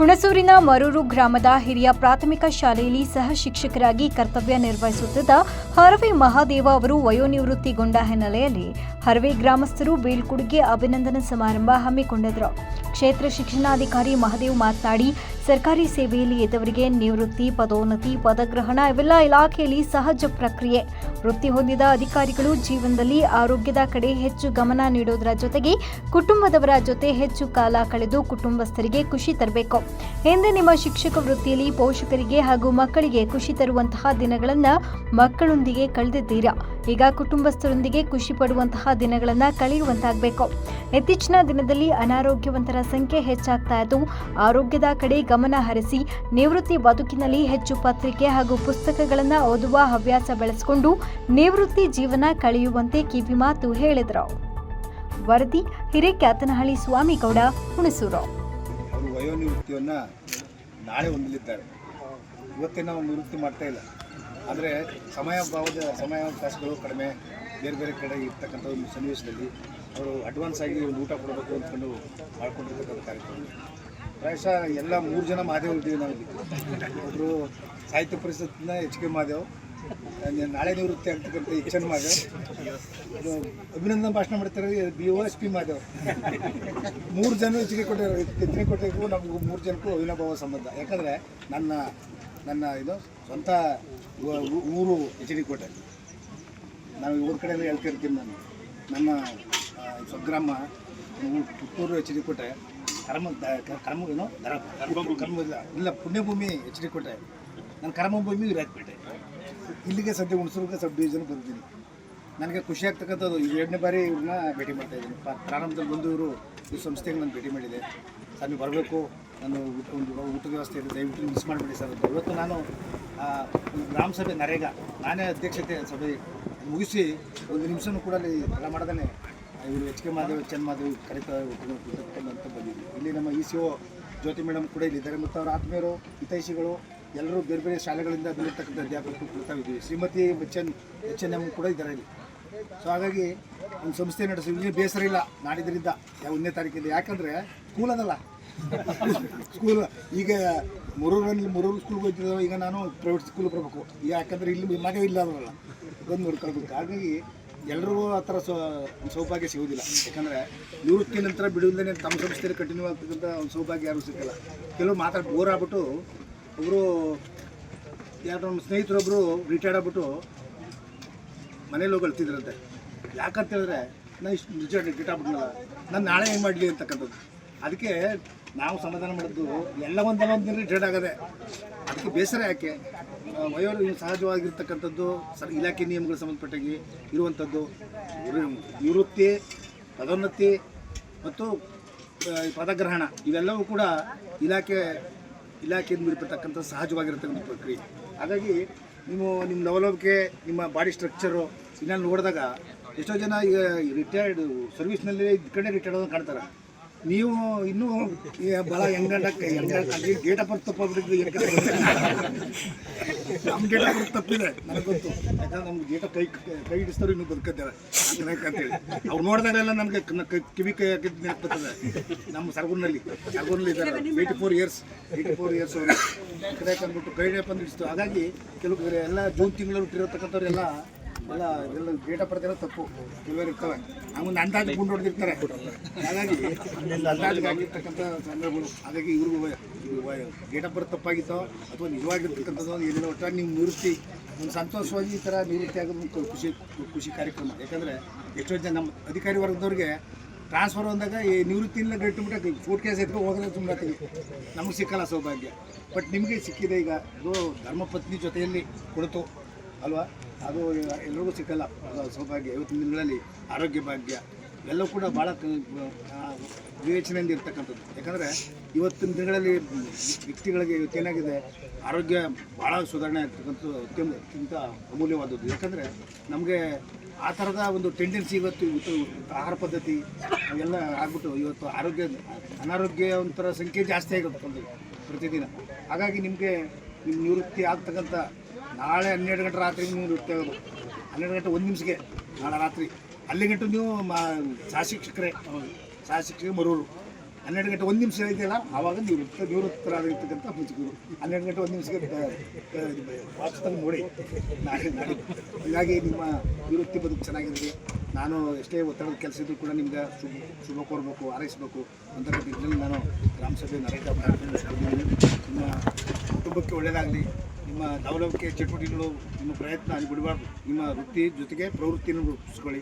ಹುಣಸೂರಿನ ಮರೂರು ಗ್ರಾಮದ ಹಿರಿಯ ಪ್ರಾಥಮಿಕ ಶಾಲೆಯಲ್ಲಿ ಸಹ ಶಿಕ್ಷಕರಾಗಿ ಕರ್ತವ್ಯ ನಿರ್ವಹಿಸುತ್ತಿದ್ದ ಹರವೆ ಮಹಾದೇವ ಅವರು ವಯೋನಿವೃತ್ತಿಗೊಂಡ ಹಿನ್ನೆಲೆಯಲ್ಲಿ ಹರವೆ ಗ್ರಾಮಸ್ಥರು ಬೀಳ್ಕೊಡುಗೆ ಅಭಿನಂದನಾ ಸಮಾರಂಭ ಹಮ್ಮಿಕೊಂಡಿದ್ದರು ಕ್ಷೇತ್ರ ಶಿಕ್ಷಣಾಧಿಕಾರಿ ಮಹಾದೇವ್ ಮಾತನಾಡಿ, ಸರ್ಕಾರಿ ಸೇವೆಯಲ್ಲಿ ಇದ್ದವರಿಗೆ ನಿವೃತ್ತಿ, ಪದೋನ್ನತಿ, ಪದಗ್ರಹಣ ಇವೆಲ್ಲ ಇಲಾಖೆಯಲ್ಲಿ ಸಹಜ ಪ್ರಕ್ರಿಯೆ. ವೃತ್ತಿ ಹೊಂದಿದ ಅಧಿಕಾರಿಗಳು ಜೀವನದಲ್ಲಿ ಆರೋಗ್ಯದ ಕಡೆ ಹೆಚ್ಚು ಗಮನ ನೀಡೋದರ ಜೊತೆಗೆ ಕುಟುಂಬದವರ ಜೊತೆ ಹೆಚ್ಚು ಕಾಲ ಕಳೆದು ಕುಟುಂಬಸ್ಥರಿಗೆ ಖುಷಿ ತರಬೇಕು. ಹಿಂದೆ ನಿಮ್ಮ ಶಿಕ್ಷಕ ವೃತ್ತಿಯಲ್ಲಿ ಪೋಷಕರಿಗೆ ಹಾಗೂ ಮಕ್ಕಳಿಗೆ ಖುಷಿ ತರುವಂತಹ ದಿನಗಳನ್ನು ಮಕ್ಕಳೊಂದಿಗೆ ಕಳೆದಿದ್ದೀರಾ? ಈಗ ಕುಟುಂಬಸ್ಥರೊಂದಿಗೆ ಖುಷಿ ಪಡುವಂತಹ ದಿನಗಳನ್ನು ಕಳೆಯುವಂತಾಗಬೇಕು. ಇತ್ತೀಚಿನ ದಿನದಲ್ಲಿ ಅನಾರೋಗ್ಯವಂತರ ಸಂಖ್ಯೆ ಹೆಚ್ಚಾಗ್ತಾ ಇದ್ದು, ಆರೋಗ್ಯದ ಕಡೆ ಗಮನ ಹರಿಸಿ ನಿವೃತ್ತಿ ಬದುಕಿನಲ್ಲಿ ಹೆಚ್ಚು ಪತ್ರಿಕೆ ಹಾಗೂ ಪುಸ್ತಕಗಳನ್ನು ಓದುವ ಹವ್ಯಾಸ ಬೆಳೆಸಿಕೊಂಡು ನಿವೃತ್ತಿ ಜೀವನ ಕಳೆಯುವಂತೆ ಕಿವಿಮಾತು ಹೇಳಿದರು. ವರದಿ ಹಿರೇಕ್ಯಾತನಹಳ್ಳಿ ಸ್ವಾಮಿಗೌಡ, ಹುಣಸೂರು. ನಾಳೆ ಹೊಂದಲಿದ್ದಾರೆ. ಇವತ್ತೇ ನಾವು ನಿವೃತ್ತಿ ಮಾಡ್ತಾ ಇಲ್ಲ. ಆದರೆ ಸಮಯ ಭಾವದ ಸಮಯಾವಕಾಶಗಳು ಕಡಿಮೆ, ಬೇರೆ ಬೇರೆ ಕಡೆ ಇರ್ತಕ್ಕಂಥ ಒಂದು ಸನ್ನಿವೇಶದಲ್ಲಿ ಅವರು ಅಡ್ವಾನ್ಸ್ ಆಗಿ ಒಂದು ಊಟ ಕೊಡಬೇಕು ಅಂದ್ಕೊಂಡು ಮಾಡ್ಕೊಂಡಿರ್ತಕ್ಕಂಥ ಕಾರ್ಯಕ್ರಮ. ಪ್ರಾಯಶಃ ಎಲ್ಲ ಮೂರು ಜನ ಮಾದೇವ್ ಇದ್ದೀವಿ ನಾವು. ಒಬ್ಬರು ಸಾಹಿತ್ಯ ಪರಿಷತ್ನ ಎಚ್ ಕೆ ಮಾದೇವ್ ನಾಳೆ ನಿವೃತ್ತಿ ಆಗ್ತಕ್ಕಂಥ ಎಚ್ ಎನ್ ಮಾದೇವ್ ಅಭಿನಂದನ ಭಾಷಣ ಮಾಡ್ತಾರೆ B O S P Madev. ಮೂರು ಜನ ಹೆಚ್ಚಿಗೆ ಕೊಟ್ಟಿರೋ ಹೆಚ್ಚಿಗೆ ಕೊಟ್ಟಿಗೂ ನಮಗೂ ಮೂರು ಜನಕ್ಕೂ ಅವಿನಾಭಾವ ಸಂಬಂಧ. ಯಾಕಂದರೆ ನನ್ನ ನನ್ನ ಇದು ಸ್ವಂತ ಊರು ಎಚ್ ಡಿ ಕೋಟೆ. ನಾವು ಊರ ಕಡೆಯಿಂದ ಹೇಳ್ತಿರ್ತೀನಿ ನಾನು. ನಮ್ಮ ಸ್ವಗ್ರಾಮ ಪುತ್ತೂರು ಎಚ್ ಡಿ ಕೋಟೆ ಕರ್ಮ ಕರ್ಮ ಏನು ದರ ಕರ್ಮ ಇಲ್ಲ ಇಲ್ಲ ಪುಣ್ಯಭೂಮಿ ಎಚ್ ಡಿ ಕೋಟೆ. ನನ್ನ ಕರ್ಮಭೂಮಿ ವಿರಾಜಪೇಟೆ. ಇಲ್ಲಿಗೆ ಸದ್ಯ ಹುಣಸೂರಿಗೆ ಸಬ್ ಡಿವಿಷನ್ ಬರ್ತೀನಿ. ನನಗೆ ಖುಷಿ ಆಗ್ತಕ್ಕಂಥದ್ದು ಇದು ಎರಡನೇ ಬಾರಿ ಇವ್ರನ್ನ ಭೇಟಿ ಮಾಡ್ತಾ ಇದ್ದೀನಿ. ಪ್ರಾರಂಭದಲ್ಲಿ ಬಂದು ಇವರು ಈ ಸಂಸ್ಥೆಗೆ ನಾನು ಭೇಟಿ ಮಾಡಿದೆ. ಸ್ವಾಮಿ ಬರಬೇಕು. ನಾನು ಊಟ ಒಂದು ಊಟದ ವ್ಯವಸ್ಥೆ ಇದೆ ದಯವಿಟ್ಟು ಮಿಸ್ ಮಾಡಬೇಡಿ ಸರ್ ಅಂತ. ಇವತ್ತು ನಾನು ಗ್ರಾಮ ಸಭೆ ನರೇಗಾ, ನಾನೇ ಅಧ್ಯಕ್ಷತೆ ಸಭೆ ಮುಗಿಸಿ ಒಂದು ನಿಮಿಷನೂ ಕೂಡ ಅಲ್ಲಿ ಎಲ್ಲ ಮಾಡ್ದೇ ಇವರು H K Madev, H N Madev, ಕರಿತಾ ಅಂತ ಬಂದಿದ್ವಿ. ಇಲ್ಲಿ ನಮ್ಮ E C O Jyothi madam ಕೂಡ ಇಲ್ಲಿದ್ದಾರೆ ಮತ್ತು ಅವರ ಆತ್ಮೀಯರು, ಹಿತೈಷಿಗಳು, ಎಲ್ಲರೂ ಬೇರೆ ಬೇರೆ ಶಾಲೆಗಳಿಂದ ಬಂದಿರತಕ್ಕಂಥ ಅಧ್ಯಾಪಕರು ಕೊಡ್ತಾ ಇದ್ದೀವಿ Shrimati Bachchan H N M ಕೂಡ ಇದ್ದಾರೆ ಇಲ್ಲಿ. ಸೊ ಹಾಗಾಗಿ ಒಂದು ಸಂಸ್ಥೆ ನಡೆಸಿ ಇಲ್ಲಿ ಬೇಸರ ಇಲ್ಲ, ನಾಡಿದ್ರಿಂದ, ಯಾವ ಒಂದನೇ ತಾರೀಕಿಂದ. ಯಾಕಂದರೆ, ಸ್ಕೂಲ್ ಅದಲ್ಲ. ಸ್ಕೂಲ್ ಈಗ ಮುರೂರಲ್ಲಿ ಮುರೂರು ಸ್ಕೂಲ್ಗೆ ಹೋಗ್ತಿದ್ದಾವೆ ಈಗ ನಾನು ಪ್ರೈವೇಟ್ ಸ್ಕೂಲ್ ಬರಬೇಕು. ಯಾಕಂದರೆ ಇಲ್ಲಿ ಮಗ ಇಲ್ಲ ಅದರಲ್ಲ. ಬಂದು ನೋಡ್ಕೊಳ್ಬೇಕು. ಹಾಗಾಗಿ ಎಲ್ಲರಿಗೂ ಆ ಥರ ಸೌಭಾಗ್ಯ ಸಿಗೋದಿಲ್ಲ. ಯಾಕಂದರೆ ನಿವೃತ್ತಿ ನಂತರ ಬಿಡುವುದೇ ತಮ್ಮ ಸಂಸ್ಥೆಯಲ್ಲಿ ಕಂಟಿನ್ಯೂ ಆಗ್ತಕ್ಕಂಥ ಒಂದು ಸೌಭಾಗ್ಯ ಯಾರು ಸಿಕ್ಕಲ್ಲ. ಕೆಲವು ಮಾತಾಡಿ ಬೋರ್ ಆಗ್ಬಿಟ್ಟು ಒಬ್ಬರು ಯಾರೋ ನಮ್ಮ ಸ್ನೇಹಿತರೊಬ್ಬರು ರಿಟೈರ್ಡ್ ಆಗ್ಬಿಟ್ಟು ಮನೇಲಿ ಹೋಗಿ ಅಳ್ತಿದ್ರಂತೆ. ಯಾಕಂತ ಹೇಳಿದ್ರೆ ನಾನು ಇಷ್ಟು ರಿಟೈರ್ಡ್ ಆಗ್ಬಿಟ್ನಲ್ಲ. ನಾನು ನಾಳೆ ಏನು ಮಾಡಲಿ ಅಂತಕ್ಕಂಥದ್ದು. ಅದಕ್ಕೆ ನಾವು ಸಮಾಧಾನ ಮಾಡಿದ್ದು ಎಲ್ಲ ಒಂದಲ್ಲ ಒಂದು ರಿಟೈರ್ಡ್ ಆಗದೆ. ಅದಕ್ಕೆ ಬೇಸರ ಯಾಕೆ? ವಯೋರು ವಯೋ ಸಹಜವಾಗಿರ್ತಕ್ಕಂಥದ್ದು, ಸರ್, ಇಲಾಖೆ ನಿಯಮಗಳು ಸಂಬಂಧಪಟ್ಟಾಗಿ ಇರುವಂಥದ್ದು ಇರು- ನಿವೃತ್ತಿ, ಪದೋನ್ನತಿ ಮತ್ತು ಪದಗ್ರಹಣ, ಇವೆಲ್ಲವೂ ಕೂಡ ಇಲಾಖೆ, ಇಲಾಖೆಯಿಂದ ಬಿಡ್ತಕ್ಕಂಥ ಸಹಜವಾಗಿರ್ತಕ್ಕಂಥ ಪ್ರಕ್ರಿಯೆ. ಹಾಗಾಗಿ ನೀವು ನಿಮ್ಮ ಲವಲವಿಕೆ, ನಿಮ್ಮ ಬಾಡಿ ಸ್ಟ್ರಕ್ಚರು ಇದನ್ನ ನೋಡಿದಾಗ ಎಷ್ಟೋ ಜನ ಈಗ ರಿಟೈರ್ಡ್ ಸರ್ವಿಸ್ನಲ್ಲಿ ಕಡೆ ರಿಟೈರ್ಡ್ ಆದಂಗೆ ಕಾಣ್ತಾರೆ. ನೀವು ಇನ್ನೂ ಭಾಳ ಹೆಂಗಂಡಕ್ಕೆ ಹೆಂಗ ಗೇಟ್ ಆಫ್ ತಪ್ಪಾಗ್ಬಿಟ್ಟಿದ್ದು ನಮ್ಮ ಗೇಟ ಬರ್ತ ತಪ್ಪಿದೆ, ನನಗೆ ಗೊತ್ತು. ಯಾಕಂದ್ರೆ ನಮ್ಗೆ ಗೇಟ ಕೈ ಕೈ ಹಿಡಿಸ್ತಾರೋ ಇನ್ನೂ ಬದುಕತ್ತೇವೆ ಅಂತೇಳಿ ಅವ್ರು ನೋಡಿದಾಗೆಲ್ಲ ನನಗೆ ಕಿವಿ, ಕೈ ಹಾಕಿದ್ದು ನೆನಪುತ್ತದೆ ನಮ್ಮ ಸರ್ಗೂರಿನಲ್ಲಿ ಸರ್ಗೂರಿನಲ್ಲಿ ಇದ್ದಾರೆ eighty four years eighty four years ಅವರು. ಕಡೆ ಅಂದ್ಬಿಟ್ಟು ಕೈ ಹಿಡಿಯಪ್ಪ ಹಿಡಿಸ್ತು. ಹಾಗಾಗಿ ಕೆಲವು, ಎಲ್ಲ ಜೂನ್ ತಿಂಗಳಲ್ಲಿ ಹುಟ್ಟಿರತಕ್ಕಂಥವ್ರೆಲ್ಲ ಎಲ್ಲ ಇದೆಲ್ಲ ಡೇಟಾ ಆಫ್ ತಪ್ಪು. ಕೆಲವರು ಇರ್ತವೆ ನಮ್ಮನ್ನು ಅಂದಾಜು ಗುಂಡು ಹೊಡೆದಿರ್ತಾರೆ. ಹಾಗಾಗಿ ಅಂದಾಜಿಗೆ ಆಗಿರ್ತಕ್ಕಂಥ ಸಂದರ್ಭಗಳು. ಹಾಗಾಗಿ ಇವ್ರಿಗೂ ಡೇಟ್ ಆಫ್ ಬರ್ತ್ ತಪ್ಪಾಗಿತ್ತೋ ಅಥವಾ ನಿಜವಾಗಿರ್ತಕ್ಕಂಥದ್ದು ಏನಿಲ್ಲ. ಒಟ್ಟಾಗಿ ನೀವು ನಿವೃತ್ತಿ ಒಂದು ಸಂತೋಷವಾಗಿ ಈ ಥರ ನಿವೃತ್ತಿ ಆಗೋದು ಖುಷಿ ಖುಷಿ ಕಾರ್ಯಕ್ರಮ. ಯಾಕಂದರೆ ಎಷ್ಟೋ ಜನ ನಮ್ಮ ಅಧಿಕಾರಿ ವರ್ಗದವ್ರಿಗೆ ಟ್ರಾನ್ಸ್ಫರ್ ಅಂದಾಗ ಈ ನಿವೃತ್ತಿಯಿಂದ ಗಟ್ಟಿಬಿಟ್ಟು ಫೋಟ್ ಕೇಸ್ ಎತ್ಕೊಂಡು ಹೋಗೋದೇ ತುಂಬ ನಮಗೆ ಸಿಕ್ಕಲ್ಲ ಸೌಭಾಗ್ಯ. ಬಟ್ ನಿಮಗೆ ಸಿಕ್ಕಿದೆ ಈಗ. ಅದು ಧರ್ಮಪತ್ನಿ ಜೊತೆಯಲ್ಲಿ ಕೊಡ್ತು ಅಲ್ವಾ? ಅದು ಎಲ್ರಿಗೂ ಸಿಕ್ಕಲ್ಲ. ಸೌಭಾಗ್ಯ. ಇವತ್ತಿನ ದಿನಗಳಲ್ಲಿ ಆರೋಗ್ಯ ಭಾಗ್ಯ ಎಲ್ಲವೂ ಕೂಡ ಭಾಳ ವಿವೇಚನೆಯಿಂದ ಇರ್ತಕ್ಕಂಥದ್ದು. ಯಾಕಂದರೆ ಇವತ್ತಿನ ದಿನಗಳಲ್ಲಿ ವ್ಯಕ್ತಿಗಳಿಗೆ ಇವತ್ತೇನಾಗಿದೆ ಆರೋಗ್ಯ ಭಾಳ ಸುಧಾರಣೆ ಆಗ್ತಕ್ಕಂಥದ್ದು ಅತ್ಯಂತ ಅತ್ಯಂತ ಅಮೂಲ್ಯವಾದದ್ದು. ಯಾಕಂದರೆ ನಮಗೆ ಆ ಥರದ ಒಂದು ಟೆಂಡೆನ್ಸಿ ಇವತ್ತು ಇವತ್ತು ಆಹಾರ ಪದ್ಧತಿ ಎಲ್ಲ ಆಗ್ಬಿಟ್ಟು ಇವತ್ತು ಆರೋಗ್ಯ ಅನಾರೋಗ್ಯವಂತರ ಸಂಖ್ಯೆ ಜಾಸ್ತಿ ಆಗಿರ್ತಕ್ಕಂಥದ್ದು ಪ್ರತಿದಿನ. ಹಾಗಾಗಿ ನಿಮಗೆ ನಿಮ್ಮ ನಿವೃತ್ತಿ ಆಗ್ತಕ್ಕಂಥ ನಾಳೆ ಹನ್ನೆರಡು ಗಂಟೆ ರಾತ್ರಿ ನೀವು ಅವರು ಹನ್ನೆರಡು ಗಂಟೆ ಒಂದು ನಿಮಿಷಕ್ಕೆ ನಾಳೆ ರಾತ್ರಿ. ಅಲ್ಲಿ ಗಂಟೆ ನೀವು ಮಾ ಸಹ ಶಿಕ್ಷಕರೇ ಸಹ ಮರೂರು ಹನ್ನೆರಡು ಗಂಟೆ ಒಂದು ನಿಮಿಷ ಇದೆಯಲ್ಲ, ಆವಾಗ ನಿವೃತ್ತ ನಿವೃತ್ತರಾಗಿರ್ತಕ್ಕಂಥ ಪೂಜಕರು. ಹನ್ನೆರಡು ಗಂಟೆ ಒಂದು ನಿಮಿಷಕ್ಕೆ ವಾಪಸ್ ನೋಡಿ. ನಾಳೆ ಮಾಡಿ ಹೀಗಾಗಿ ನಿಮ್ಮ ನಿವೃತ್ತಿ ಬದುಕು ಚೆನ್ನಾಗಿರಲಿ ನಾನು ಎಷ್ಟೇ ಒತ್ತಡದ ಕೆಲಸ ಇದ್ದರೂ ಕೂಡ ನಿಮ್ಗೆ ಶುಭ ಶುಭ ಕೋರಬೇಕು, ಹಾರೈಸಬೇಕು ನಿಟ್ಟಿನಲ್ಲಿ ನಾನು ಗ್ರಾಮ ಸಭೆ ಕಾರ್ಯಕ್ರಮ ನಿಮ್ಮ ಕುಟುಂಬಕ್ಕೆ ಒಳ್ಳೆಯದಾಗಲಿ ನಿಮ್ಮ ದೌಲಭ್ಯ ಚಟುವಟಿಕೆಗಳು ನಿಮ್ಮ ಪ್ರಯತ್ನ ಅಲ್ಲಿ ಬಿಡಬಾರ್ದು. ನಿಮ್ಮ ವೃತ್ತಿ ಜೊತೆಗೆ ಪ್ರವೃತ್ತಿಯನ್ನು ರೂಪಿಸ್ಕೊಳ್ಳಿ.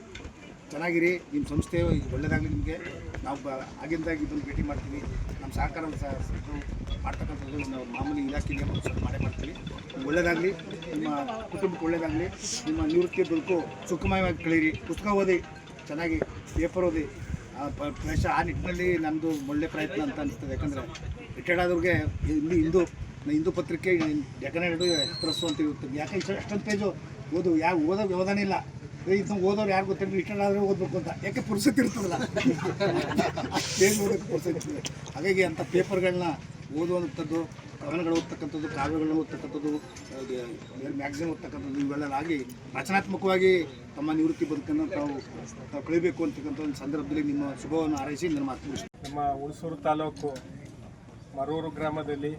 ಚೆನ್ನಾಗಿರಿ. ನಿಮ್ಮ ಸಂಸ್ಥೆ ಒಳ್ಳೆಯದಾಗಲಿ ನಿಮಗೆ. ನಾವು ಬ ಆಗಿಂದಾಗಿ ಇದನ್ನು ಭೇಟಿ ಮಾಡ್ತೀವಿ ನಮ್ಮ ಸಹಕಾರ ಸಹ ಮಾಡ್ತಕ್ಕಂಥದ್ದು ನಾವು ಮಾಮೂಲಿ ಇಲಾಖೆಗೆ ಮಾಡೇ ಮಾಡ್ತೀವಿ. ಒಳ್ಳೆಯದಾಗಲಿ ನಿಮ್ಮ ಕುಟುಂಬಕ್ಕೆ ಒಳ್ಳೆಯದಾಗಲಿ ನಿಮ್ಮ ನಿವೃತ್ತಿ ಬದುಕು ಸುಖಮಯವಾಗಿ ಕಳೀರಿ. ಪುಸ್ತಕ ಓದಿ, ಚೆನ್ನಾಗಿ ಪೇಪರ್ ಓದಿ. ಪ್ರವೇಶ ಆ ನಿಟ್ಟಿನಲ್ಲಿ ನಮ್ಮದು ಒಳ್ಳೆ ಪ್ರಯತ್ನ ಅಂತ ಅನಿಸ್ತದೆ. ಯಾಕಂದರೆ ರಿಟೈರ್ಡ್ ಆದವ್ರಿಗೆ ಇಲ್ಲಿ ಹಿಂದೂ ಹಿಂದೂ ಪತ್ರಿಕೆ ಡೆಕನೇಡು ಎಕ್ಸ್ಪ್ರೆಸ್ಸು ಅಂತ ಇರುತ್ತೆ. ಯಾಕೆ ಅಷ್ಟೊಂದು ಪೇಜು ಓದು ಯಾವ ಓದೋ ವ್ಯವಧಾನ ಇಲ್ಲ. ಇದನ್ನ ಓದೋರು ಯಾರು ಗೊತ್ತಿಲ್ಲ ರಿಟರ್ನ್ ಆದರೆ ಓದಬೇಕು ಅಂತ. ಯಾಕೆ ಪುರುಸತಿ ಇರ್ತದಲ್ಲ? ಪೇಜ್ ಓದೋಕ್ಕೆ ಪುರುಸತಿ ಹಾಗಾಗಿ ಅಂಥ ಪೇಪರ್ಗಳನ್ನ ಓದುವಂಥದ್ದು, ಕವನಗಳು ಓದ್ತಕ್ಕಂಥದ್ದು, ಕಾವ್ಯಗಳನ್ನ ಓದ್ತಕ್ಕಂಥದ್ದು ಮ್ಯಾಗ್ಝಿನ್ ಓದ್ತಕ್ಕಂಥದ್ದು, ಇವೆಲ್ಲ ಆಗಿ ರಚನಾತ್ಮಕವಾಗಿ ತಮ್ಮ ನಿವೃತ್ತಿ ಬದುಕನ್ನು ತಾವು ತಾವು ಕಳಿಬೇಕು ಅಂತಕ್ಕಂಥ ಒಂದು ಸಂದರ್ಭದಲ್ಲಿ ನಿಮ್ಮ ಶುಭವನ್ನು ಹಾರೈಸಿ ನನ್ನ ಮಾತು ನಮ್ಮ ಹುಣಸೂರು ತಾಲೂಕು ಮರೂರು ಗ್ರಾಮದಲ್ಲಿ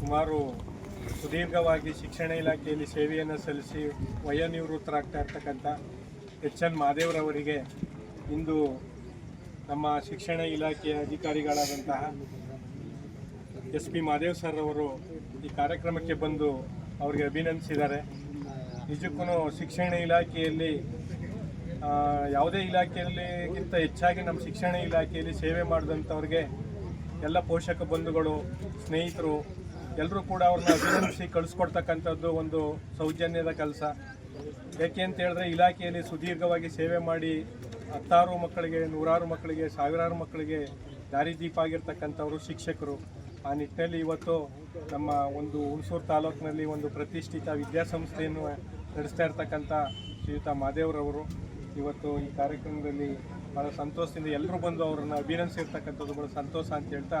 ಸುಮಾರು ಸುದೀರ್ಘವಾಗಿ ಶಿಕ್ಷಣ ಇಲಾಖೆಯಲ್ಲಿ ಸೇವೆಯನ್ನು ಸಲ್ಲಿಸಿ ವಯೋನಿವೃತ್ತರಾಗ್ತಾ ಇರ್ತಕ್ಕಂಥ ಎಚ್ ಎನ್ ಮಹಾದೇವರವರಿಗೆ ಇಂದು ನಮ್ಮ ಶಿಕ್ಷಣ ಇಲಾಖೆಯ ಅಧಿಕಾರಿಗಳಾದಂತಹ ಎಸ್ ಪಿ ಮಹಾದೇವ್ ಸರ್ ಅವರು ಈ ಕಾರ್ಯಕ್ರಮಕ್ಕೆ ಬಂದು ಅವರಿಗೆ ಅಭಿನಂದಿಸಿದ್ದಾರೆ. ನಿಜಕ್ಕೂ ಶಿಕ್ಷಣ ಇಲಾಖೆಯಲ್ಲಿ ಯಾವುದೇ ಇಲಾಖೆಯಲ್ಲಿಗಿಂತ ಹೆಚ್ಚಾಗಿ ನಮ್ಮ ಶಿಕ್ಷಣ ಇಲಾಖೆಯಲ್ಲಿ ಸೇವೆ ಮಾಡಿದಂಥವ್ರಿಗೆ ಎಲ್ಲ ಪೋಷಕ ಬಂಧುಗಳು, ಸ್ನೇಹಿತರು ಎಲ್ಲರೂ ಕೂಡ ಅವ್ರನ್ನ ಅಭಿನಂದಿಸಿ ಕಳಿಸ್ಕೊಡ್ತಕ್ಕಂಥದ್ದು ಒಂದು ಸೌಜನ್ಯದ ಕೆಲಸ. ಯಾಕೆ ಅಂತ ಹೇಳಿದ್ರೆ ಇಲಾಖೆಯಲ್ಲಿ ಸುದೀರ್ಘವಾಗಿ ಸೇವೆ ಮಾಡಿ ಹತ್ತಾರು ಮಕ್ಕಳಿಗೆ, ನೂರಾರು ಮಕ್ಕಳಿಗೆ, ಸಾವಿರಾರು ಮಕ್ಕಳಿಗೆ ದಾರಿದೀಪ ಆಗಿರ್ತಕ್ಕಂಥವರು ಶಿಕ್ಷಕರು. ಆ ನಿಟ್ಟಿನಲ್ಲಿ ಇವತ್ತು ನಮ್ಮ ಒಂದು ಹುಣಸೂರು ತಾಲೂಕಿನಲ್ಲಿ ಒಂದು ಪ್ರತಿಷ್ಠಿತ ವಿದ್ಯಾಸಂಸ್ಥೆಯನ್ನು ನಡೆಸ್ತಾ ಇರ್ತಕ್ಕಂಥ ಶ್ರೀಯುತ ಮಾದೇವ್ರವರು. ಇವತ್ತು ಈ ಕಾರ್ಯಕ್ರಮದಲ್ಲಿ ಬಹಳ ಸಂತೋಷದಿಂದ ಎಲ್ಲರೂ ಬಂದು ಅವರನ್ನು ಅಭಿನಂದಿಸಿರ್ತಕ್ಕಂಥದ್ದು ಬಹಳ ಸಂತೋಷ ಅಂತ ಹೇಳ್ತಾ